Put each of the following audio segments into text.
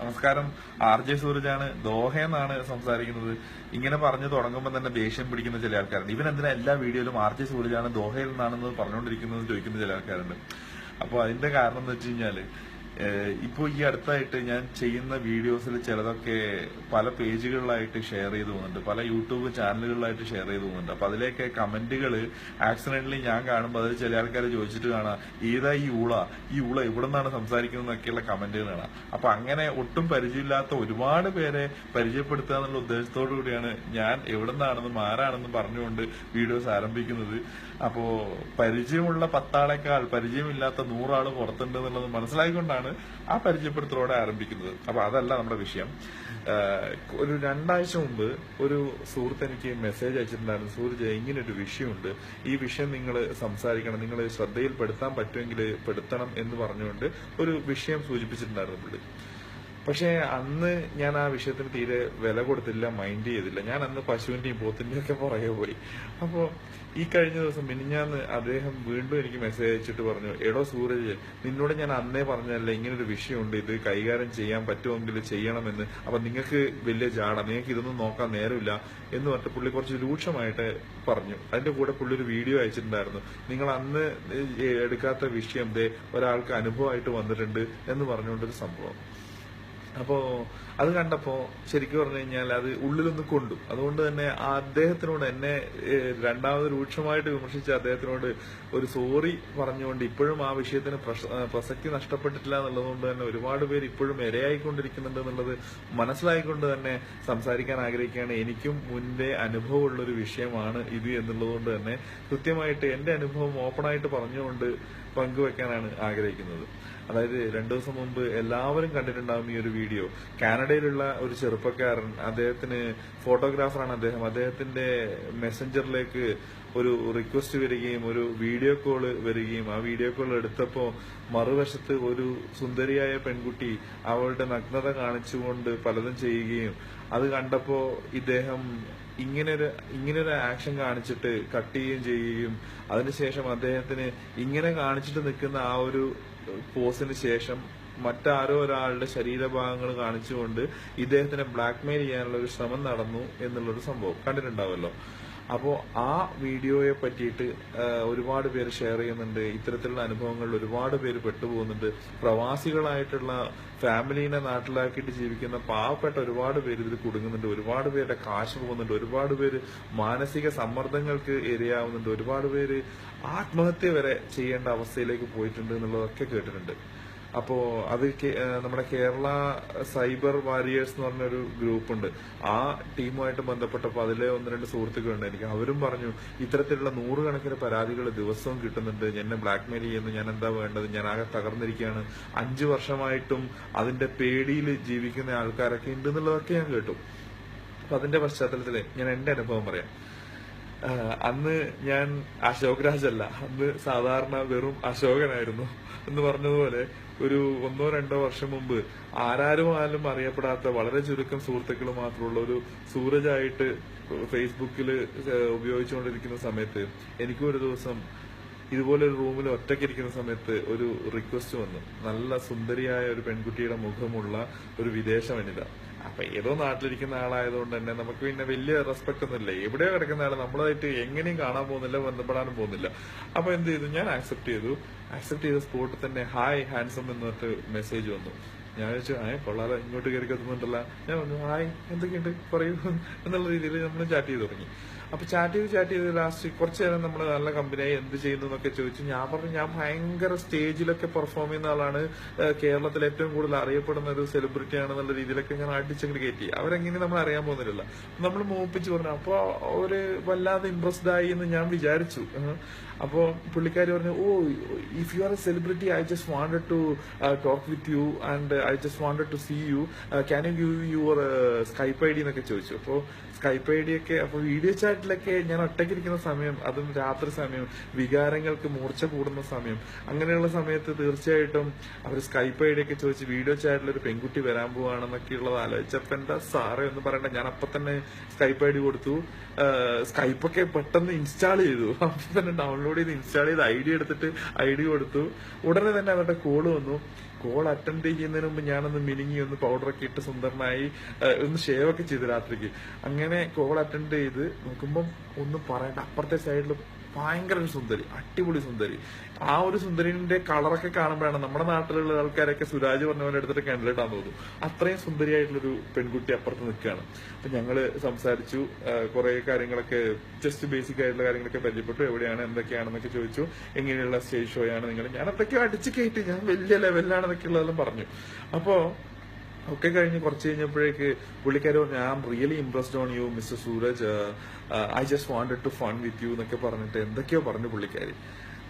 നമസ്കാരം. R J സൂരജാണ്. ദോഹയെന്നാണ് സംസാരിക്കുന്നത്. ഇങ്ങനെ പറഞ്ഞു തുടങ്ങുമ്പോൾ തന്നെ ദേഷ്യം പിടിക്കുന്ന ചില ആൾക്കാരുണ്ട്. ഇവൻ എന്തിനാ എല്ലാ വീഡിയോയിലും ആർ ജെ സൂരജാണ് ദോഹയിൽ നിന്നാണെന്ന് പറഞ്ഞുകൊണ്ടിരിക്കുന്നത് ചോദിക്കുന്ന ചില ആൾക്കാരുണ്ട്. അപ്പോൾ അതിന്റെ കാരണം എന്ന് വെച്ച് കഴിഞ്ഞാൽ ഇപ്പോൾ ഈ അടുത്തായിട്ട് ഞാൻ ചെയ്യുന്ന വീഡിയോസിൽ ചിലതൊക്കെ പല പേജുകളിലായിട്ട് ഷെയർ ചെയ്തു പോകുന്നുണ്ട്. പല യൂട്യൂബ് ചാനലുകളിലായിട്ട് ഷെയർ ചെയ്തു പോകുന്നുണ്ട്. അപ്പൊ അതിലേക്ക് കമന്റുകൾ ആക്സിഡന്റലി ഞാൻ കാണുമ്പോൾ അത് ചില ആൾക്കാർ ചോദിച്ചിട്ട് കാണാം ഏതാ ഈ ഊള? ഈ ഊള ഇവിടെ നിന്നാണ് സംസാരിക്കുന്നതൊക്കെയുള്ള കമന്റുകൾ കാണാം. അപ്പൊ അങ്ങനെ ഒട്ടും പരിചയമില്ലാത്ത ഒരുപാട് പേരെ പരിചയപ്പെടുത്തുക എന്നുള്ള ഉദ്ദേശത്തോടു കൂടിയാണ് ഞാൻ എവിടെ നിന്നാണെന്നും ആരാണെന്നും പറഞ്ഞുകൊണ്ട് വീഡിയോസ് ആരംഭിക്കുന്നത്. അപ്പോ പരിചയമുള്ള പത്താളേക്കാൾ പരിചയമില്ലാത്ത നൂറാൾ പുറത്തുണ്ട് എന്നുള്ളത് മനസ്സിലായിക്കൊണ്ടാണ് ആ പരിചയപ്പെടുത്തലോടെ ആരംഭിക്കുന്നത്. അപ്പൊ അതല്ല നമ്മുടെ വിഷയം. ഒരു രണ്ടാഴ്ച മുമ്പ് ഒരു സുഹൃത്ത് എനിക്ക് മെസ്സേജ് അയച്ചിട്ടുണ്ടായിരുന്നു. സുഹൃത്ത് ഇങ്ങനെ ഒരു വിഷയമുണ്ട്. ഈ വിഷയം നിങ്ങൾ സംസാരിക്കണം നിങ്ങൾ ശ്രദ്ധയിൽപ്പെടുത്താൻ പറ്റുമെങ്കിൽ പെടുത്തണം എന്ന് പറഞ്ഞുകൊണ്ട് ഒരു വിഷയം സൂചിപ്പിച്ചിട്ടുണ്ടായിരുന്നു പുള്ളി. പക്ഷേ അന്ന് ഞാൻ ആ വിഷയത്തിന് തീരെ വില കൊടുത്തില്ല മൈൻഡ് ചെയ്തില്ല. ഞാൻ അന്ന് പശുവിന്റെയും പോത്തിന്റെയും ഒക്കെ പുറകെ പോയി. അപ്പോ ഈ കഴിഞ്ഞ ദിവസം മിനിഞ്ഞാന്ന് അദ്ദേഹം വീണ്ടും എനിക്ക് മെസ്സേജ് അയച്ചിട്ട് പറഞ്ഞു എടോ സൂരജ് നിന്നോട് ഞാൻ അന്നേ പറഞ്ഞല്ലേ ഇങ്ങനെ ഒരു വിഷയമുണ്ട്. ഇത് കൈകാര്യം ചെയ്യാൻ പറ്റുമെങ്കിൽ ചെയ്യണമെന്ന്. അപ്പൊ നിങ്ങൾക്ക് വലിയ ജാട നിങ്ങൾക്ക് ഇതൊന്നും നോക്കാൻ നേരമില്ല. എന്ന് പറഞ്ഞിട്ട് പുള്ളി കുറച്ച് രൂക്ഷമായിട്ട് പറഞ്ഞു. അതിന്റെ കൂടെ പുള്ളി ഒരു വീഡിയോ അയച്ചിട്ടുണ്ടായിരുന്നു. നിങ്ങൾ അന്ന് എടുക്കാത്ത വിഷയം ദേ ഒരാൾക്ക് അനുഭവമായിട്ട് വന്നിട്ടുണ്ട് എന്ന് പറഞ്ഞുകൊണ്ടൊരു സംഭവം. അപ്പോ അത് കണ്ടപ്പോ ശരിക്കും പറഞ്ഞു കഴിഞ്ഞാൽ അത് ഉള്ളിലൊന്ന് കൊണ്ടു. അതുകൊണ്ട് തന്നെ ആ അദ്ദേഹത്തിനോട് എന്നെ രണ്ടാമത് രൂക്ഷമായിട്ട് വിമർശിച്ച അദ്ദേഹത്തിനോട് ഒരു സോറി പറഞ്ഞുകൊണ്ട് ഇപ്പോഴും ആ വിഷയത്തിന് പ്രസക്തി നഷ്ടപ്പെട്ടിട്ടില്ല എന്നുള്ളതുകൊണ്ട് തന്നെ ഒരുപാട് പേര് ഇപ്പോഴും ഇരയായിക്കൊണ്ടിരിക്കുന്നുണ്ട് എന്നുള്ളത് മനസ്സിലായിക്കൊണ്ട് തന്നെ സംസാരിക്കാൻ ആഗ്രഹിക്കുകയാണ്. എനിക്കും മുൻപേ അനുഭവമുള്ള ഒരു വിഷയമാണ് ഇത് എന്നുള്ളതുകൊണ്ട് തന്നെ കൃത്യമായിട്ട് എന്റെ അനുഭവം ഓപ്പണായിട്ട് പറഞ്ഞുകൊണ്ട് പങ്കുവെക്കാനാണ് ആഗ്രഹിക്കുന്നത്. അതായത് രണ്ടു ദിവസം മുമ്പ് എല്ലാവരും കണ്ടിട്ടുണ്ടാവും ഈ ഒരു വീഡിയോ. കാനഡയിലുള്ള ഒരു ചെറുപ്പക്കാരൻ അദ്ദേഹത്തിന് ഫോട്ടോഗ്രാഫറാണ് അദ്ദേഹം. അദ്ദേഹത്തിന്റെ മെസ്സഞ്ചറിലേക്ക് ഒരു റിക്വസ്റ്റ് വരികയും ഒരു വീഡിയോ കോൾ വരികയും ആ വീഡിയോ കോൾ എടുത്തപ്പോ മറുവശത്ത് ഒരു സുന്ദരിയായ പെൺകുട്ടി അവളുടെ നഗ്നത കാണിച്ചുകൊണ്ട് പലതും ചെയ്യുകയും അത് കണ്ടപ്പോ ഇദ്ദേഹം ഇങ്ങനൊരു ഇങ്ങനൊരു ആക്ഷൻ കാണിച്ചിട്ട് കട്ട് ചെയ്യുകയും ചെയ്യുകയും അതിനുശേഷം അദ്ദേഹത്തിന് ഇങ്ങനെ കാണിച്ചിട്ട് നിൽക്കുന്ന ആ ഒരു പോസിന് ശേഷം മറ്റാരോ ഒരാളുടെ ശരീരഭാഗങ്ങൾ കാണിച്ചുകൊണ്ട് ഇദ്ദേഹത്തിനെ ബ്ലാക്ക്മെയിൽ ചെയ്യാനുള്ള ഒരു ശ്രമം നടന്നു എന്നുള്ളൊരു സംഭവം കണ്ടിട്ടുണ്ടാവല്ലോ. അപ്പോ ആ വീഡിയോയെ പറ്റിയിട്ട് ഒരുപാട് പേര് ഷെയർ ചെയ്യുന്നുണ്ട്. ഇത്തരത്തിലുള്ള അനുഭവങ്ങളിൽ ഒരുപാട് പേര് പെട്ടുപോകുന്നുണ്ട്. പ്രവാസികളായിട്ടുള്ള ഫാമിലീനെ നാട്ടിലാക്കിയിട്ട് ജീവിക്കുന്ന പാവപ്പെട്ട ഒരുപാട് പേര് ഇതിൽ കുടുങ്ങുന്നുണ്ട്. ഒരുപാട് പേരുടെ കാശ് പോകുന്നുണ്ട്. ഒരുപാട് പേര് മാനസിക സമ്മർദ്ദങ്ങൾക്ക് ഇരയാവുന്നുണ്ട്. ഒരുപാട് പേര് ആത്മഹത്യ വരെ ചെയ്യേണ്ട അവസ്ഥയിലേക്ക് പോയിട്ടുണ്ട് എന്നുള്ളതൊക്കെ കേട്ടിട്ടുണ്ട്. അപ്പോ അത് നമ്മുടെ കേരള സൈബർ വാരിയേഴ്സ് എന്ന് പറഞ്ഞൊരു ഗ്രൂപ്പ് ഉണ്ട് ആ ടീമുമായിട്ട് ബന്ധപ്പെട്ടപ്പോൾ അതിലെ ഒന്ന് രണ്ട് സുഹൃത്തുക്കളുണ്ട്. എനിക്ക് അവരും പറഞ്ഞു ഇത്തരത്തിലുള്ള നൂറുകണക്കിന് പരാതികൾ ദിവസവും കിട്ടുന്നുണ്ട്. എന്നെ ബ്ലാക്ക്മെയിൽ ചെയ്യുന്നു. ഞാൻ എന്താ വേണ്ടത്? ഞാൻ ആകെ തകർന്നിരിക്കുകയാണ്. അഞ്ചു വർഷമായിട്ടും അതിന്റെ പേടിയിൽ ജീവിക്കുന്ന ആൾക്കാരൊക്കെ ഉണ്ട് എന്നുള്ളതൊക്കെ ഞാൻ കേട്ടു. അപ്പൊ അതിന്റെ പശ്ചാത്തലത്തിൽ ഞാൻ എന്റെ അനുഭവം പറയാം. അന്ന് ഞാൻ അശോക് രാജല്ല അന്ന് സാധാരണ വെറും അശോകനായിരുന്നു. എന്ന് പറഞ്ഞതുപോലെ ഒരു ഒന്നോ രണ്ടോ വർഷം മുമ്പ് ആരാരും ആരും അറിയപ്പെടാത്ത വളരെ ചുരുക്കം സുഹൃത്തുക്കൾ മാത്രമുള്ള ഒരു സൂരജായിട്ട് ഫേസ്ബുക്കിൽ ഉപയോഗിച്ചുകൊണ്ടിരിക്കുന്ന സമയത്ത് എനിക്കും ഒരു ദിവസം ഇതുപോലെ ഒരു റൂമിൽ ഒറ്റയ്ക്കിരിക്കുന്ന സമയത്ത് ഒരു റിക്വസ്റ്റ് വന്നു. നല്ല സുന്ദരിയായ ഒരു പെൺകുട്ടിയുടെ മുഖമുള്ള ഒരു വിദേശ വനിത. അപ്പൊ ഏതോ നാട്ടിലിരിക്കുന്ന ആളായതുകൊണ്ട് തന്നെ നമുക്ക് പിന്നെ വലിയ റെസ്പെക്ട് ഒന്നുമില്ല. എവിടെയോ കിടക്കുന്ന ആൾ നമ്മളായിട്ട് എങ്ങനെയും കാണാൻ പോകുന്നില്ല ബന്ധപ്പെടാനും പോകുന്നില്ല. അപ്പൊ എന്ത് ചെയ്തു? ഞാൻ ആക്സെപ്റ്റ് ചെയ്തു. ആക്സെപ്റ്റ് ചെയ്ത സ്പോട്ട് തന്നെ ഹായ് ഹാൻസം എന്ന് പറഞ്ഞിട്ട് മെസ്സേജ് വന്നു. ഞാൻ ചോദിച്ചു ആ കൊള്ളാലോ ഇങ്ങോട്ട് കയറി കത്തുന്നുണ്ടല്ലോ. ഞാൻ പറഞ്ഞു ഹായ് എന്തൊക്കെയുണ്ട്? പറയൂ. എന്നുള്ള രീതിയിൽ നമ്മൾ ചാറ്റ് ചെയ്ത് തുടങ്ങി. അപ്പൊ ചാറ്റ് ചെയ്ത് ചാറ്റ് ചെയ്ത് ലാസ്റ്റ് കുറച്ചു നേരം നമ്മൾ നല്ല കമ്പനിയായി എന്ത് ചെയ്യുന്നു എന്നൊക്കെ ചോദിച്ചു ഞാൻ പറഞ്ഞു ഞാൻ ഭയങ്കര സ്റ്റേജിലൊക്കെ പെർഫോം ചെയ്യുന്ന ആളാണ്. കേരളത്തിൽ ഏറ്റവും കൂടുതൽ അറിയപ്പെടുന്ന ഒരു സെലിബ്രിറ്റി ആണെന്നുള്ള രീതിയിലൊക്കെ ഞാൻ അടിച്ചങ്ങ് കയറ്റി അവരെങ്ങനെ നമ്മൾ അറിയാൻ പോകുന്നില്ല നമ്മൾ മോപ്പിച്ച് പറഞ്ഞു അപ്പൊ അവർ വല്ലാതെ ഇമ്പ്രസ്ഡ് ആയി എന്ന് ഞാൻ വിചാരിച്ചു. അപ്പോൾ അപ്പോ പുള്ളിക്കാരി പറഞ്ഞു ഓ if you are a celebrity I just wanted to talk with you and I just wanted to see you can you give your Skype I D? എന്നൊക്കെ ചോദിച്ചു. അപ്പോ സ്കൈപ്പ് ഐ ഡി ഒക്കെ അപ്പൊ വീഡിയോ ചാറ്റിലൊക്കെ ഞാൻ ഒറ്റയ്ക്കിരിക്കുന്ന സമയം അതും രാത്രി സമയം വികാരങ്ങൾക്ക് മൂർച്ച കൂടുന്ന സമയം അങ്ങനെയുള്ള സമയത്ത് തീർച്ചയായിട്ടും അവർ സ്കൈപ്പ് ഐ ഒക്കെ ചോദിച്ച് വീഡിയോ ചാറ്റിൽ ഒരു പെൺകുട്ടി വരാൻ പോവാണെന്നൊക്കെ ഉള്ളത് ആലോചിച്ചപ്പോ എന്താ സാറേ എന്ന് പറയണ്ട ഞാൻ അപ്പൊ തന്നെ സ്കൈപ്പ് ഐ കൊടുത്തു. സ്കൈപ്പൊക്കെ പെട്ടെന്ന് ഇൻസ്റ്റാൾ ചെയ്തു. അപ്പൊ തന്നെ ഡൗൺലോഡ് ചെയ്ത് ഇൻസ്റ്റാൾ ചെയ്ത് ഐ ഡി എടുത്തിട്ട് ഐ ഡി കൊടുത്തു. ഉടനെ തന്നെ അവരുടെ കോൾ വന്നു. കോൾ അറ്റൻഡ് ചെയ്യുന്നതിന് മുമ്പ് ഞാനൊന്ന് മിനിങ്ങി ഒന്ന് പൗഡറൊക്കെ ഇട്ട് സുന്ദരനായി ഒന്ന് ഷേവ് ഒക്കെ ചെയ്ത് രാത്രിക്ക്. അങ്ങനെ കോൾ അറ്റൻഡ് ചെയ്ത് നോക്കുമ്പം ഒന്നും പറയണ്ട. അപ്പുറത്തെ സൈഡിൽ ഭയങ്കര ഒരു സുന്ദരി അടിപൊളി സുന്ദരി. ആ ഒരു സുന്ദരിന്റെ കളറൊക്കെ കാണുമ്പോഴാണ് നമ്മുടെ നാട്ടിലുള്ള ആൾക്കാരൊക്കെ സുരാജ് പറഞ്ഞ പോലെ എടുത്തിട്ട് കണ്ടിട്ടാന്ന് തോന്നുന്നു അത്രയും സുന്ദരിയായിട്ടുള്ളൊരു പെൺകുട്ടി അപ്പുറത്ത് നിൽക്കുകയാണ്. അപ്പൊ ഞങ്ങൾ സംസാരിച്ചു കുറെ കാര്യങ്ങളൊക്കെ ജസ്റ്റ് ബേസിക് ആയിട്ടുള്ള കാര്യങ്ങളൊക്കെ പരിചയപ്പെട്ടു. എവിടെയാണ് എന്തൊക്കെയാണെന്നൊക്കെ ചോദിച്ചു. എങ്ങനെയുള്ള സ്റ്റേജ് ഷോയാണ് നിങ്ങൾ? ഞാൻ അതൊക്കെ അടിച്ചു കയറ്റി ഞാൻ വലിയ ലെവലിലാണെന്നൊക്കെ ഉള്ളതെല്ലാം പറഞ്ഞു. അപ്പോ ഒക്കെ കഴിഞ്ഞ് കുറച്ച് കഴിഞ്ഞപ്പോഴേക്ക് പുള്ളിക്കാരി പറഞ്ഞു I am really impressed on you mister Sooraj I just wanted to fun with you എന്നൊക്കെ പറഞ്ഞിട്ട് എന്തൊക്കെയോ പറഞ്ഞു പുള്ളിക്കാരി.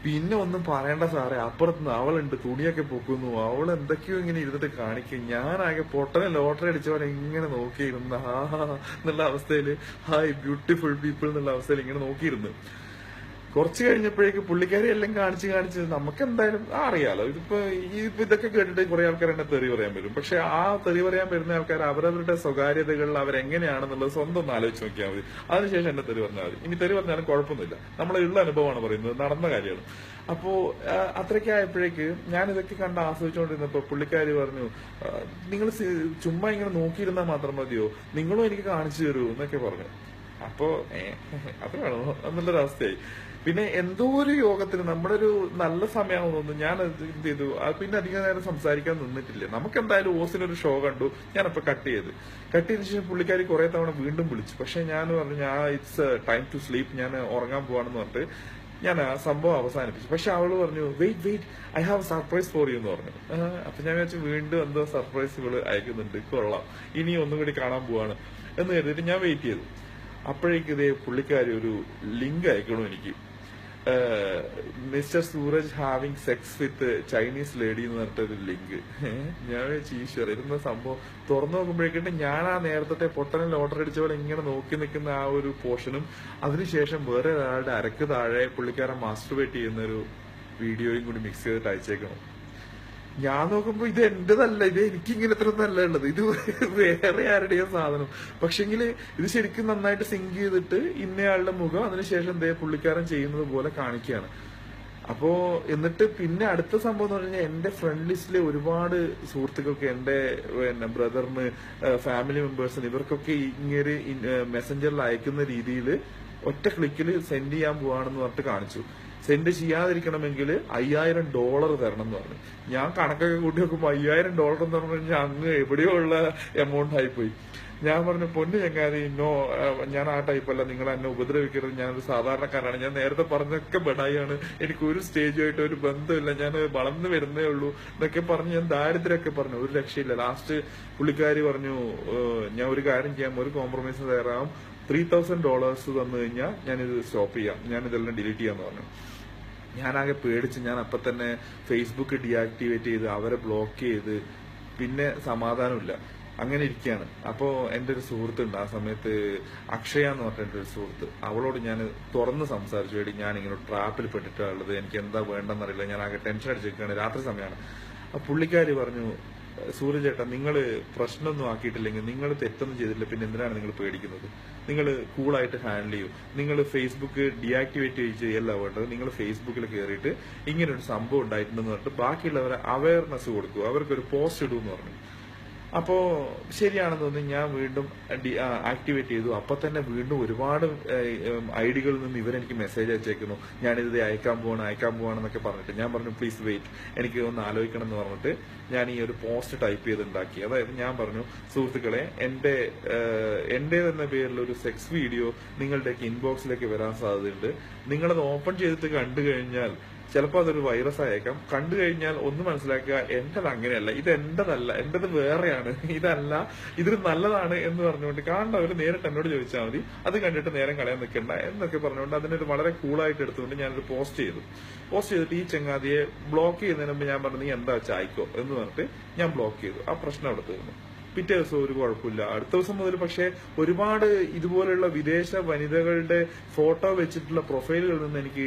പിന്നെ ഒന്നും പറയണ്ട സാറേ അപ്പുറത്തുനിന്ന് അവളുണ്ട് തുണിയൊക്കെ പൊക്കുന്നു. അവൾ എന്തൊക്കെയോ ഇങ്ങനെ ഇരുന്നിട്ട് കാണിക്കും. ഞാനാകെ പൊട്ടനെ ലോട്ടറി അടിച്ചവരെ ഇങ്ങനെ നോക്കിയിരുന്നു. ആ എന്നുള്ള അവസ്ഥയിൽ ഹായ് ബ്യൂട്ടിഫുൾ പീപ്പിൾ എന്നുള്ള അവസ്ഥയിൽ ഇങ്ങനെ നോക്കിയിരുന്നു. കുറച്ച് കഴിഞ്ഞപ്പോഴേക്ക് പുള്ളിക്കാരി എല്ലാം കാണിച്ച് കാണിച്ച് നമുക്ക് എന്തായാലും അറിയാലോ. ഇതിപ്പോ ഈ ഇതൊക്കെ കേട്ടിട്ട് കുറെ ആൾക്കാർ എന്നെ തെറി പറയാൻ വരും. പക്ഷെ ആ തെറി പറയാൻ വരുന്ന ആൾക്കാർ അവരവരുടെ സ്വകാര്യതകളിൽ അവരെങ്ങനെയാണെന്നുള്ളത് സ്വന്തം ഒന്ന് ആലോചിച്ച് നോക്കിയാൽ മതി. അതിനുശേഷം എന്നെ തെറി പറഞ്ഞാൽ മതി. ഇനി തെറി പറഞ്ഞാലും കുഴപ്പമൊന്നുമില്ല. നമ്മളെ ഉള്ള അനുഭവമാണ് പറയുന്നത്. നടന്ന കാര്യമാണ്. അപ്പോ അത്രയ്ക്കായപ്പോഴേക്ക് ഞാൻ ഇതൊക്കെ കണ്ട് ആസ്വദിച്ചുകൊണ്ടിരുന്നപ്പോ പുള്ളിക്കാരി പറഞ്ഞു നിങ്ങൾ ചുമ്മാ ഇങ്ങനെ നോക്കിയിരുന്നാൽ മാത്രം മതിയോ? നിങ്ങളും എനിക്ക് കാണിച്ചു തരൂ എന്നൊക്കെ പറഞ്ഞു. അപ്പോ ഏ, അത് വേണോ എന്നുള്ളൊരു അവസ്ഥയായി പിന്നെ എന്തോ ഒരു യോഗത്തിന് നമ്മുടെ ഒരു നല്ല സമയമാണെന്ന് തോന്നുന്നു. ഞാൻ എന്ത് ചെയ്തു? പിന്നെ അധികം നേരം സംസാരിക്കാൻ നിന്നിട്ടില്ല. നമുക്ക് എന്തായാലും ഓസിനൊരു ഷോ കണ്ടു. ഞാനപ്പോ കട്ട് ചെയ്ത്. കട്ട് ചെയ്തതിനു ശേഷം പുള്ളിക്കാരി കുറെ തവണ വീണ്ടും വിളിച്ചു. പക്ഷെ ഞാൻ പറഞ്ഞു ഞാൻ ഇറ്റ്സ് ടൈം ടു സ്ലീപ്പ് ഞാൻ ഉറങ്ങാൻ പോവാണെന്ന് പറഞ്ഞിട്ട് ഞാൻ ആ സംഭവം അവസാനിപ്പിച്ചു. പക്ഷെ അവൾ പറഞ്ഞു wait wait I have surprise for you എന്ന് പറഞ്ഞു. അപ്പൊ ഞാൻ വിചാരിച്ചു വീണ്ടും എന്തോ സർപ്രൈസ് ഇവൾ അയക്കുന്നുണ്ട്. കൊള്ളാം. ഇനി ഒന്നും കൂടി കാണാൻ പോവാണ് എന്ന് കരുതിയിട്ട് ഞാൻ വെയിറ്റ് ചെയ്തു. അപ്പോഴേക്ക് ഇതേ പുള്ളിക്കാരി ഒരു ലിങ്ക് അയക്കണു എനിക്ക്. Mister Sooraj having sex with Chinese lady എന്ന് പറഞ്ഞിട്ടൊരു ലിങ്ക്. ഞാൻ ചീശ്വർ ഇരുന്ന സംഭവം തുറന്നു നോക്കുമ്പോഴേക്കും ഞാൻ ആ നേരത്തെ പൊട്ടനിൽ ഓർഡർ അടിച്ച പോലെ ഇങ്ങനെ നോക്കി നിൽക്കുന്ന ആ ഒരു പോർഷനും അതിനുശേഷം വേറെ ഒരാളുടെ അരക്ക് താഴെ പുള്ളിക്കാരൻ മാസ്റ്റർബേറ്റ് ചെയ്യുന്ന ഒരു വീഡിയോയും കൂടി മിക്സ് ചെയ്തിട്ട് അയച്ചേക്കണം. ഞാൻ നോക്കുമ്പോ ഇത് എന്റേതല്ല ഇത് എനിക്ക് ഇങ്ങനെ ഇത്ര നല്ല ഉള്ളത്. ഇത് വേറെ ആരുടെയോ സാധനം. പക്ഷെങ്കിൽ ഇത് ശരിക്കും നന്നായിട്ട് സിങ്ക് ചെയ്തിട്ട് ഇന്നയാളുടെ മുഖം അതിനുശേഷം എന്തേ പുള്ളിക്കാരൻ ചെയ്യുന്നത് പോലെ കാണിക്കുകയാണ്. അപ്പോ എന്നിട്ട് പിന്നെ അടുത്ത സംഭവം എന്ന് പറഞ്ഞാൽ എന്റെ ഫ്രണ്ട് ലിസ്റ്റിലെ ഒരുപാട് സുഹൃത്തുക്കൾക്ക് എന്റെ പിന്നെ ബ്രദറിന് ഫാമിലി മെമ്പേഴ്സിന് ഇവർക്കൊക്കെ ഇങ്ങനെ മെസ്സഞ്ചറിൽ അയക്കുന്ന രീതിയിൽ ഒറ്റ ക്ലിക്കിൽ സെൻഡ് ചെയ്യാൻ പോവാണെന്ന് പറഞ്ഞിട്ട് കാണിച്ചു. സെൻഡ് ചെയ്യാതിരിക്കണമെങ്കിൽ അയ്യായിരം ഡോളർ തരണം എന്ന് പറഞ്ഞു. ഞാൻ കണക്കൊക്കെ കൂട്ടി നോക്കുമ്പോൾ അയ്യായിരം ഡോളർ എന്ന് പറഞ്ഞു കഴിഞ്ഞാൽ അങ്ങ് എവിടെയോ ഉള്ള എമൗണ്ട് ആയിപ്പോയി. ഞാൻ പറഞ്ഞു പൊന്നു ചങ്ങാതി നോ ഞാൻ ആ ടൈപ്പല്ല നിങ്ങൾ എന്നെ ഉപദ്രവിക്കരുത്. ഞാനൊരു സാധാരണക്കാരാണ് ഞാൻ നേരത്തെ പറഞ്ഞൊക്കെ ബെഡായാണ് എനിക്ക് ഒരു സ്റ്റേജുമായിട്ട് ഒരു ബന്ധമില്ല. ഞാൻ വളർന്നു വരുന്നേ ഉള്ളൂ. എന്നൊക്കെ പറഞ്ഞ് ഞാൻ ദാരിദ്ര്യമൊക്കെ പറഞ്ഞു. ഒരു രക്ഷയില്ല. ലാസ്റ്റ് പുള്ളിക്കാരി പറഞ്ഞു ഞാൻ ഒരു കാര്യം ചെയ്യാം. ഒരു കോംപ്രമൈസ് തയ്യാറാവും ത്രീ തൗസൻഡ് ഡോളേഴ്സ് തന്നു കഴിഞ്ഞാൽ ഞാനിത് സ്റ്റോപ്പ് ചെയ്യാം. ഞാൻ ഇതെല്ലാം ഡിലീറ്റ് ചെയ്യാന്ന് പറഞ്ഞു. ഞാനാകെ പേടിച്ച് ഞാൻ അപ്പൊ തന്നെ ഫേസ്ബുക്ക് ഡീആക്ടിവേറ്റ് ചെയ്ത് അവരെ ബ്ലോക്ക് ചെയ്ത് പിന്നെ സമാധാനമില്ല. അങ്ങനെ ഇരിക്കുകയാണ്. അപ്പോ എന്റെ ഒരു സുഹൃത്തുണ്ട് ആ സമയത്ത് അക്ഷയ എന്ന് പറഞ്ഞ എന്റെ ഒരു സുഹൃത്ത്. അവളോട് ഞാൻ തുറന്ന് സംസാരിച്ചു. വേണ്ടി ഞാൻ ഇങ്ങനെ ട്രാപ്പിൽ പെട്ടിട്ടുള്ളത് എനിക്ക് എന്താ വേണ്ടെന്നറിയില്ല. ഞാൻ ആകെ ടെൻഷൻ അടിച്ചിരിക്കുകയാണ് രാത്രി സമയമാണ്. ആ പുള്ളിക്കാരി പറഞ്ഞു സൂര്യ ചേട്ടാ നിങ്ങൾ പ്രശ്നമൊന്നും ആക്കിയിട്ടില്ലെങ്കിൽ നിങ്ങൾ തെറ്റൊന്നും ചെയ്തിട്ടില്ല പിന്നെ എന്തിനാണ് നിങ്ങൾ പേടിക്കുന്നത്? നിങ്ങൾ കൂളായിട്ട് ഹാൻഡിൽ ചെയ്യൂ. നിങ്ങൾ ഫേസ്ബുക്ക് ഡിആക്ടിവേറ്റ് ചെയ്യല്ല വേണ്ടത് നിങ്ങൾ ഫേസ്ബുക്കിൽ കയറിയിട്ട് ഇങ്ങനെ ഒരു സംഭവം ഉണ്ടായിട്ടുണ്ടെന്ന് പറഞ്ഞിട്ട് ബാക്കിയുള്ളവരെ അവയർനെസ് കൊടുക്കുക അവർക്കൊരു പോസ്റ്റ് ഇടൂ എന്ന് പറഞ്ഞു. അപ്പോ ശരിയാണെന്ന് തോന്നി ഞാൻ വീണ്ടും ആക്ടിവേറ്റ് ചെയ്തു. അപ്പൊ തന്നെ വീണ്ടും ഒരുപാട് ഐഡികളിൽ നിന്ന് ഇവരെനിക്ക് മെസ്സേജ് അയച്ചേക്കുന്നു. ഞാനിത് അയക്കാൻ പോവാണ് അയക്കാൻ പോവാണെന്നൊക്കെ പറഞ്ഞിട്ട് ഞാൻ പറഞ്ഞു പ്ലീസ് വെയിറ്റ് എനിക്ക് ഒന്ന് ആലോചിക്കണം എന്ന് പറഞ്ഞിട്ട് ഞാൻ ഈ ഒരു പോസ്റ്റ് ടൈപ്പ് ചെയ്ത് ഉണ്ടാക്കി. അതായത് ഞാൻ പറഞ്ഞു സുഹൃത്തുക്കളെ എന്റെ എന്റെ എന്ന പേരിൽ ഒരു സെക്സ് വീഡിയോ നിങ്ങളുടെ ഇൻബോക്സിലേക്ക് വരാൻ സാധ്യതയുണ്ട്. നിങ്ങളത് ഓപ്പൺ ചെയ്തിട്ട് കണ്ടു കഴിഞ്ഞാൽ ചിലപ്പോൾ അതൊരു വൈറസ് ആയേക്കാം. കണ്ടു കഴിഞ്ഞാൽ ഒന്ന് മനസ്സിലാക്കുക എന്റേത് അങ്ങനെയല്ല ഇത് എന്റേതല്ല എന്റേത് വേറെയാണ് ഇതല്ല ഇതൊരു നല്ലതാണ് എന്ന് പറഞ്ഞുകൊണ്ട് കാണുന്നവർ നേരിട്ട് എന്നോട് ചോദിച്ചാൽ മതി. അത് കണ്ടിട്ട് നേരം കളയാൻ നിൽക്കണ്ട എന്നൊക്കെ പറഞ്ഞുകൊണ്ട് അതിനൊരു വളരെ കൂളായിട്ട് എടുത്തുകൊണ്ട് ഞാനൊരു പോസ്റ്റ് ചെയ്തു. പോസ്റ്റ് ചെയ്തിട്ട് ഈ ചങ്ങാതിയെ ബ്ലോക്ക് ചെയ്യുന്നതിന് മുമ്പ് ഞാൻ പറഞ്ഞു നീ എന്താ ചായ്ക്കോ? എന്ന് പറഞ്ഞിട്ട് ഞാൻ ബ്ലോക്ക് ചെയ്തു. ആ പ്രശ്നം അവിടെ തീർന്നു. പിറ്റേ ദിവസം ഒരു കുഴപ്പമില്ല. അടുത്ത ദിവസം മുതൽ പക്ഷേ ഒരുപാട് ഇതുപോലെയുള്ള വിദേശ വനിതകളുടെ ഫോട്ടോ വെച്ചിട്ടുള്ള പ്രൊഫൈലുകളിൽ നിന്ന് എനിക്ക്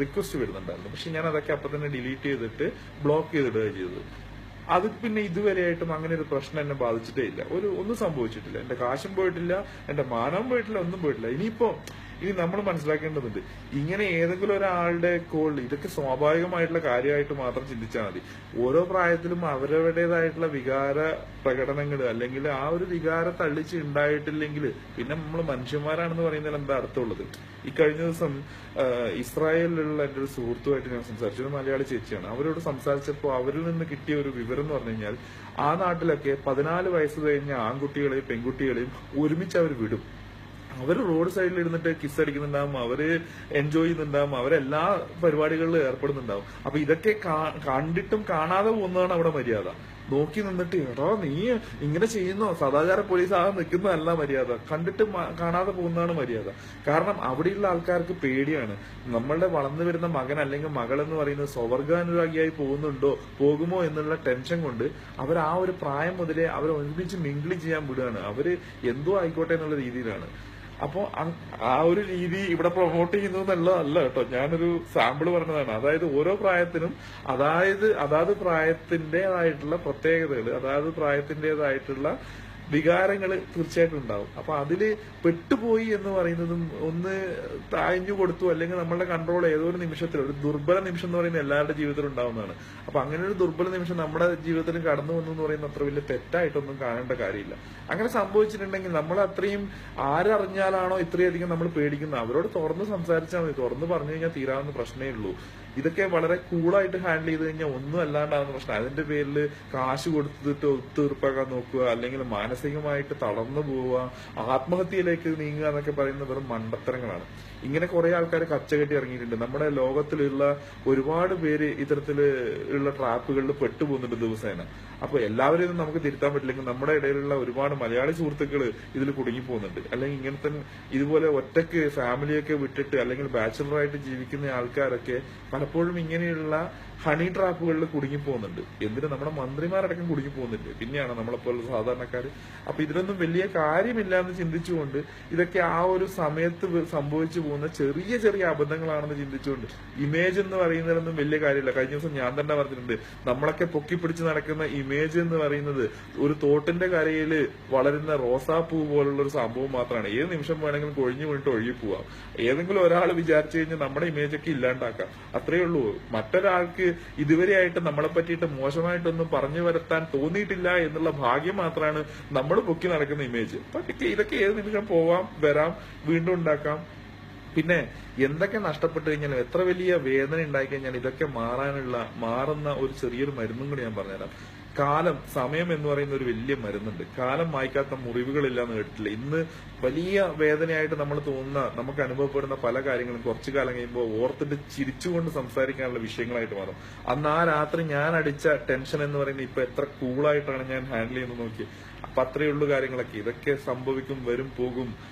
റിക്വസ്റ്റ് വരുന്നുണ്ടായിരുന്നു. പക്ഷെ ഞാൻ അതൊക്കെ അപ്പൊ തന്നെ ഡിലീറ്റ് ചെയ്തിട്ട് ബ്ലോക്ക് ചെയ്തിടുക ചെയ്തത്. അത് പിന്നെ ഇതുവരെയായിട്ടും അങ്ങനെ ഒരു പ്രശ്നം എന്നെ ബാധിച്ചിട്ടേ ഇല്ല. ഒരു ഒന്നും സംഭവിച്ചിട്ടില്ല. എന്റെ കാശും പോയിട്ടില്ല എന്റെ മാനവും പോയിട്ടില്ല ഒന്നും പോയിട്ടില്ല. ഇനിയിപ്പോ ഇനി നമ്മൾ മനസ്സിലാക്കേണ്ടതുണ്ട്. ഇങ്ങനെ ഏതെങ്കിലും ഒരാളുടെ കോൾ ഇതൊക്കെ സ്വാഭാവികമായിട്ടുള്ള കാര്യമായിട്ട് മാത്രം ചിന്തിച്ചാൽ മതി. ഓരോ പ്രായത്തിലും അവരവരുടേതായിട്ടുള്ള വികാര പ്രകടനങ്ങൾ അല്ലെങ്കിൽ ആ ഒരു വികാര തള്ളിച്ച് ഉണ്ടായിട്ടില്ലെങ്കിൽ പിന്നെ നമ്മൾ മനുഷ്യന്മാരാണെന്ന് പറയുന്നതിൽ എന്താ അർത്ഥമുള്ളത്? ഈ കഴിഞ്ഞ ദിവസം ഇസ്രായേലിലുള്ള എന്റെ ഒരു സുഹൃത്തുമായിട്ട് ഞാൻ സംസാരിച്ചു. ഒരു മലയാളി ചേച്ചിയാണ്. അവരോട് സംസാരിച്ചപ്പോൾ അവരിൽ നിന്ന് കിട്ടിയ ഒരു വിവരം എന്ന് പറഞ്ഞു കഴിഞ്ഞാൽ ആ നാട്ടിലൊക്കെ പതിനാല് വയസ്സ് കഴിഞ്ഞ ആൺകുട്ടികളെയും പെൺകുട്ടികളെയും ഒരുമിച്ച് അവർ വിടും. അവർ റോഡ് സൈഡിൽ ഇരുന്നിട്ട് കിസ് അടിക്കുന്നുണ്ടാവും അവർ എൻജോയ് ചെയ്യുന്നുണ്ടാവും അവരെല്ലാ പരിപാടികളിലും ഏർപ്പെടുന്നുണ്ടാവും. അപ്പൊ ഇതൊക്കെ കണ്ടിട്ടും കാണാതെ പോകുന്നതാണ് അവിടെ മര്യാദ. നോക്കി നിന്നിട്ട് എടോ നീ ഇങ്ങനെ ചെയ്യുന്നോ? സദാചാര പോലീസ് ആകെ നിൽക്കുന്നതല്ല മര്യാദ. കണ്ടിട്ട് കാണാതെ പോകുന്നതാണ് മര്യാദ. കാരണം അവിടെയുള്ള ആൾക്കാർക്ക് പേടിയാണ്. നമ്മളുടെ വളർന്നു വരുന്ന മകൻ അല്ലെങ്കിൽ മകൾ എന്ന് പറയുന്നത് സ്വവർഗാനുരാഗിയായി പോകുന്നുണ്ടോ പോകുമോ എന്നുള്ള ടെൻഷൻ കൊണ്ട് അവർ ആ ഒരു പ്രായം മുതലേ അവർ ഒരുമിച്ച് മിങ്കിൾ ചെയ്യാൻ വിടുകയാണ്. അവർ എന്തോ ആയിക്കോട്ടെ എന്നുള്ള രീതിയിലാണ്. അപ്പോ ആ ഒരു രീതി ഇവിടെ പ്രൊമോട്ട് ചെയ്യുന്നതല്ല കേട്ടോ. ഞാനൊരു സാമ്പിൾ പറഞ്ഞതാണ്. അതായത് ഓരോ പ്രായത്തിനും അതായത് അതാത് പ്രായത്തിന്റേതായിട്ടുള്ള പ്രത്യേകതകൾ അതാത് പ്രായത്തിന്റേതായിട്ടുള്ള വികാരങ്ങൾ തീർച്ചയായിട്ടും ഉണ്ടാവും. അപ്പൊ അതിൽ പെട്ടുപോയി എന്ന് പറയുന്നതും ഒന്ന് താഴ്ഞ്ഞു കൊടുത്തു അല്ലെങ്കിൽ നമ്മളുടെ കൺട്രോൾ ഏതോ ഒരു നിമിഷത്തിൽ ഒരു ദുർബല നിമിഷം എന്ന് പറയുന്നത് എല്ലാവരുടെ ജീവിതത്തിലും ഉണ്ടാവുന്നതാണ്. അപ്പൊ അങ്ങനെ ഒരു ദുർബല നിമിഷം നമ്മുടെ ജീവിതത്തിൽ കടന്നു വന്നു എന്ന് പറയുന്നത് അത്ര വലിയ തെറ്റായിട്ടൊന്നും കാണേണ്ട കാര്യമില്ല. അങ്ങനെ സംഭവിച്ചിട്ടുണ്ടെങ്കിൽ നമ്മൾ അത്രയും ആരറിഞ്ഞാലാണോ ഇത്രയധികം നമ്മൾ പേടിക്കുന്നത്? അവരോട് തുറന്ന് സംസാരിച്ചാൽ മതി. തുറന്ന് പറഞ്ഞു കഴിഞ്ഞാൽ തീരാവുന്ന പ്രശ്നമേ ഉള്ളൂ. ഇതൊക്കെ വളരെ കൂളായിട്ട് ഹാൻഡിൽ ചെയ്ത് കഴിഞ്ഞാൽ ഒന്നും അല്ലാണ്ടാവുന്ന പ്രശ്നം. അതിന്റെ പേരിൽ കാശ് കൊടുത്തിട്ട് ഒത്തുതീർപ്പാക്കാൻ നോക്കുക അല്ലെങ്കിൽ മാനസികമായിട്ട് തളർന്നു പോവുക ആത്മഹത്യയിലേക്ക് നീങ്ങുക എന്നൊക്കെ പറയുന്ന വെറും മണ്ടത്തരങ്ങളാണ്. ഇങ്ങനെ കുറെ ആൾക്കാർ കച്ചകെട്ടി ഇറങ്ങിയിട്ടുണ്ട്. നമ്മുടെ ലോകത്തിലുള്ള ഒരുപാട് പേര് ഇത്തരത്തിൽ ഉള്ള ട്രാപ്പുകളിൽ പെട്ടുപോകുന്നുണ്ട് ദിവസേന. അപ്പൊ എല്ലാവരെയും നമുക്ക് തിരുത്താൻ പറ്റില്ലെങ്കിൽ നമ്മുടെ ഇടയിലുള്ള ഒരുപാട് മലയാളി സുഹൃത്തുക്കൾ ഇതിൽ കുടുങ്ങി പോകുന്നുണ്ട് അല്ലെങ്കിൽ ഇങ്ങനത്തെ ഇതുപോലെ ഒറ്റയ്ക്ക് ഫാമിലിയൊക്കെ വിട്ടിട്ട് അല്ലെങ്കിൽ ബാച്ചുലറായിട്ട് ജീവിക്കുന്ന ആൾക്കാരൊക്കെ പലപ്പോഴും ഇങ്ങനെയുള്ള ഹണി ട്രാപ്പുകളിൽ കുടുങ്ങി പോകുന്നുണ്ട് എന്തിന്? നമ്മുടെ മന്ത്രിമാരടക്കം കുടുങ്ങി പോകുന്നുണ്ട് പിന്നെയാണ് നമ്മളെപ്പോലുള്ള സാധാരണക്കാർ അപ്പൊ ഇതിലൊന്നും വലിയ കാര്യമില്ല എന്ന് ചിന്തിച്ചുകൊണ്ട് ഇതൊക്കെ ആ ഒരു സമയത്ത് സംഭവിച്ചു പോകുന്ന ചെറിയ ചെറിയ അബദ്ധങ്ങളാണെന്ന് ചിന്തിച്ചുകൊണ്ട് ഇമേജ് എന്ന് പറയുന്നതിലൊന്നും വലിയ കാര്യമില്ല. കഴിഞ്ഞ ദിവസം ഞാൻ തന്നെ പറഞ്ഞിട്ടുണ്ട്. നമ്മളൊക്കെ പൊക്കിപ്പിടിച്ച് നടക്കുന്ന ഇമേജ് എന്ന് പറയുന്നത് ഒരു തോട്ടിന്റെ കരയിൽ വളരുന്ന റോസാപ്പൂ പോലുള്ള ഒരു സംഭവം മാത്രമാണ്. ഏത് നിമിഷം വേണമെങ്കിലും കൊഴിഞ്ഞു വീണിട്ട് ഒഴുകി പോവാം. ഏതെങ്കിലും ഒരാൾ വിചാരിച്ചു കഴിഞ്ഞാൽ നമ്മുടെ ഇമേജ് ഒക്കെ ഇല്ലാണ്ടാക്കാം. അത്രയേ ഉള്ളൂ. മറ്റൊരാൾക്ക് ഇതുവരെയായിട്ട് നമ്മളെ പറ്റിയിട്ട് മോശമായിട്ടൊന്നും പറഞ്ഞു വരത്താൻ തോന്നിയിട്ടില്ല എന്നുള്ള ഭാഗ്യം മാത്രമാണ് നമ്മൾ പൊക്കി നടക്കുന്ന ഇമേജ്. പക്ഷേ ഇതൊക്കെ ഏത് നിമിഷം പോവാം വരാം വീണ്ടും ഉണ്ടാക്കാം. പിന്നെ എന്തൊക്കെ നഷ്ടപ്പെട്ടു കഴിഞ്ഞാലും എത്ര വലിയ വേദന ഉണ്ടായി കഴിഞ്ഞാൽ ഇതൊക്കെ മാറാനുള്ള മാറുന്ന ഒരു ചെറിയൊരു മരുന്നും കൂടി ഞാൻ പറഞ്ഞുതരാം. കാലം സമയം എന്ന് പറയുന്ന ഒരു വലിയ മരുന്നുണ്ട്. കാലം മായ്ക്കാത്ത മുറിവുകളില്ല എന്ന് കേട്ടിട്ടില്ല. ഇന്ന് വലിയ വേദനയായിട്ട് നമ്മൾ തോന്നുന്ന നമുക്ക് അനുഭവപ്പെടുന്ന പല കാര്യങ്ങളും കുറച്ചു കാലം കഴിയുമ്പോൾ ഓർത്തിട്ട് ചിരിച്ചുകൊണ്ട് സംസാരിക്കാനുള്ള വിഷയങ്ങളായിട്ട് മാറും. അന്ന് ആ രാത്രി ഞാൻ അടിച്ച ടെൻഷൻ എന്ന് പറയുന്നത് ഇപ്പൊ എത്ര കൂളായിട്ടാണ് ഞാൻ ഹാൻഡിൽ ചെയ്യുന്നത് നോക്കി. അപ്പൊ അത്രയുള്ളൂ കാര്യങ്ങളൊക്കെ. ഇതൊക്കെ സംഭവിക്കും വരും പോകും.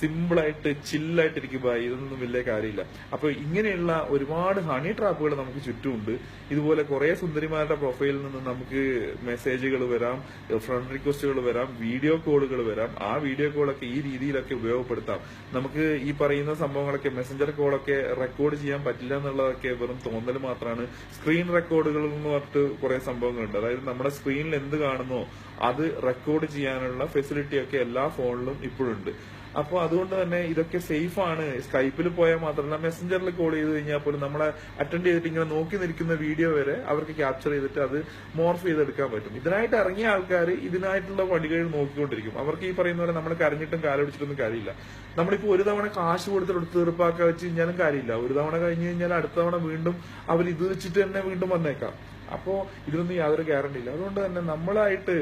സിമ്പിളായിട്ട് ചില്ലായിട്ട് ഇരിക്കുക ഇതൊന്നും വലിയ കാര്യമില്ല. അപ്പൊ ഇങ്ങനെയുള്ള ഒരുപാട് ഹണി ട്രാപ്പുകൾ നമുക്ക് ചുറ്റുമുണ്ട്. ഇതുപോലെ കുറെ സുന്ദരിമാരുടെ പ്രൊഫൈലിൽ നിന്ന് നമുക്ക് മെസ്സേജുകൾ വരാം ഫ്രണ്ട് റിക്വസ്റ്റുകൾ വരാം വീഡിയോ കോളുകൾ വരാം. ആ വീഡിയോ കോളൊക്കെ ഈ രീതിയിലൊക്കെ ഉപയോഗപ്പെടുത്താം. നമുക്ക് ഈ പറയുന്ന സംഭവങ്ങളൊക്കെ മെസ്സഞ്ചർ കോളൊക്കെ റെക്കോർഡ് ചെയ്യാൻ പറ്റില്ല എന്നുള്ളതൊക്കെ വെറും തോന്നൽ മാത്രമാണ്. സ്ക്രീൻ റെക്കോർഡുകൾ എന്ന് പറഞ്ഞിട്ട് കുറെ സംഭവങ്ങളുണ്ട്. അതായത് നമ്മുടെ സ്ക്രീനിൽ എന്ത് കാണുന്നോ അത് റെക്കോർഡ് ചെയ്യാനുള്ള ഫെസിലിറ്റി ഒക്കെ എല്ലാ ഫോണിലും ഇപ്പോഴുണ്ട്. അപ്പോൾ അതുകൊണ്ട് തന്നെ ഇതൊക്കെ സേഫ് ആണ്. സ്കൈപ്പിൽ പോയാൽ മാത്രമല്ല മെസ്സഞ്ചറിൽ കോൾ ചെയ്ത് കഴിഞ്ഞാൽ പോലും നമ്മളെ അറ്റൻഡ് ചെയ്തിട്ട് ഇങ്ങനെ നോക്കി നിൽക്കുന്ന വീഡിയോ വരെ അവർക്ക് ക്യാപ്ചർ ചെയ്തിട്ട് അത് മോർഫ് ചെയ്തെടുക്കാൻ പറ്റും. ഇതിനായിട്ട് ഇറങ്ങിയ ആൾക്കാർ ഇതിനായിട്ടുള്ള വഴികൾ നോക്കിക്കൊണ്ടിരിക്കും. അവർക്ക് ഈ പറയുന്ന പോലെ നമ്മൾ കരഞ്ഞിട്ടും കാലടിച്ചിട്ടൊന്നും കാര്യമില്ല. നമ്മളിപ്പോ ഒരു തവണ കാശ് കൊടുത്തിട്ട് തീർപ്പാക്കാൻ വെച്ച് കഴിഞ്ഞാലും കാര്യമില്ല. ഒരു തവണ കഴിഞ്ഞ് കഴിഞ്ഞാൽ അടുത്ത തവണ വീണ്ടും അവർ ഇത് വെച്ചിട്ട് തന്നെ വീണ്ടും വന്നേക്കാം. അപ്പോ ഇതിനൊന്നും യാതൊരു ഗ്യാരണ്ടി ഇല്ല. അതുകൊണ്ട് തന്നെ നമ്മളായിട്ട്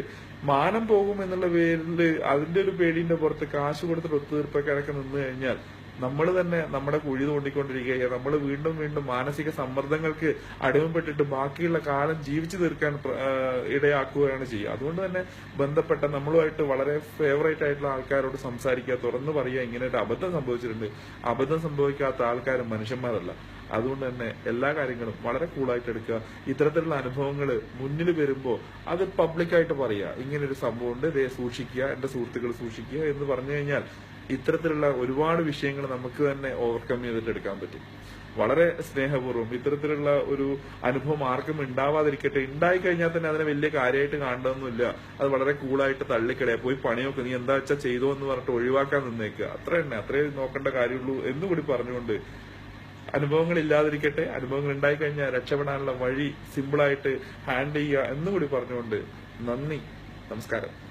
മാനം പോകും എന്നുള്ള പേരിൽ അതിന്റെ ഒരു പേടിന്റെ പുറത്ത് കാശ് കൊടുത്തിട്ട് ഒത്തുതീർപ്പൊക്കെ നിന്ന് കഴിഞ്ഞാൽ നമ്മൾ തന്നെ നമ്മുടെ കുഴി തോണ്ടിക്കൊണ്ടിരിക്കുകയാണ്. നമ്മൾ വീണ്ടും വീണ്ടും മാനസിക സമ്മർദ്ദങ്ങൾക്ക് അടിമപ്പെട്ടിട്ട് ബാക്കിയുള്ള കാലം ജീവിച്ചു തീർക്കാൻ ഇടയാക്കുകയാണ് ചെയ്യുക. അതുകൊണ്ട് തന്നെ ബന്ധപ്പെട്ട നമ്മളുമായിട്ട് വളരെ ഫേവറേറ്റ് ആയിട്ടുള്ള ആൾക്കാരോട് സംസാരിക്കുക തുറന്നു പറയുക ഇങ്ങനെ ഒരു അബദ്ധം സംഭവിച്ചിട്ടുണ്ട്. അബദ്ധം സംഭവിക്കാത്ത ആൾക്കാരും മനുഷ്യന്മാരല്ല. അതുകൊണ്ട് തന്നെ എല്ലാ കാര്യങ്ങളും വളരെ കൂളായിട്ട് എടുക്കുക. ഇത്തരത്തിലുള്ള അനുഭവങ്ങൾ മുന്നിൽ വരുമ്പോൾ അത് പബ്ലിക്കായിട്ട് പറയുക. ഇങ്ങനെ ഒരു സംഭവം ഉണ്ട് ഇതേ സൂക്ഷിക്കുക എന്റെ സുഹൃത്തുക്കൾ സൂക്ഷിക്കുക എന്ന് പറഞ്ഞു കഴിഞ്ഞാൽ ഇത്തരത്തിലുള്ള ഒരുപാട് വിഷയങ്ങൾ നമുക്ക് തന്നെ ഓവർകം ചെയ്തിട്ട് എടുക്കാൻ പറ്റും. വളരെ സ്നേഹപൂർവം ഇത്തരത്തിലുള്ള ഒരു അനുഭവം ആർക്കും ഉണ്ടാവാതിരിക്കട്ടെ. ഉണ്ടായി കഴിഞ്ഞാൽ തന്നെ അതിനെ വലിയ കാര്യമായിട്ട് കാണണമെന്നില്ല അത് വളരെ കൂളായിട്ട് തള്ളിക്കളയാ. പോയി പണിയൊക്കെ നീ എന്താ വെച്ചാൽ ചെയ്തോ എന്ന് പറഞ്ഞിട്ട് ഒഴിവാക്കാൻ നിന്നേക്കുക അത്ര തന്നെ. അത്രേ നോക്കേണ്ട കാര്യമുള്ളൂ എന്നുകൂടി പറഞ്ഞുകൊണ്ട് അനുഭവങ്ങൾ ഇല്ലാതിരിക്കട്ടെ അനുഭവങ്ങൾ ഉണ്ടായി കഴിഞ്ഞാൽ രക്ഷപ്പെടാനുള്ള വഴി സിമ്പിളായിട്ട് ഹാൻഡിൽ ചെയ്യുക എന്നുകൂടി പറഞ്ഞുകൊണ്ട് നന്ദി നമസ്കാരം.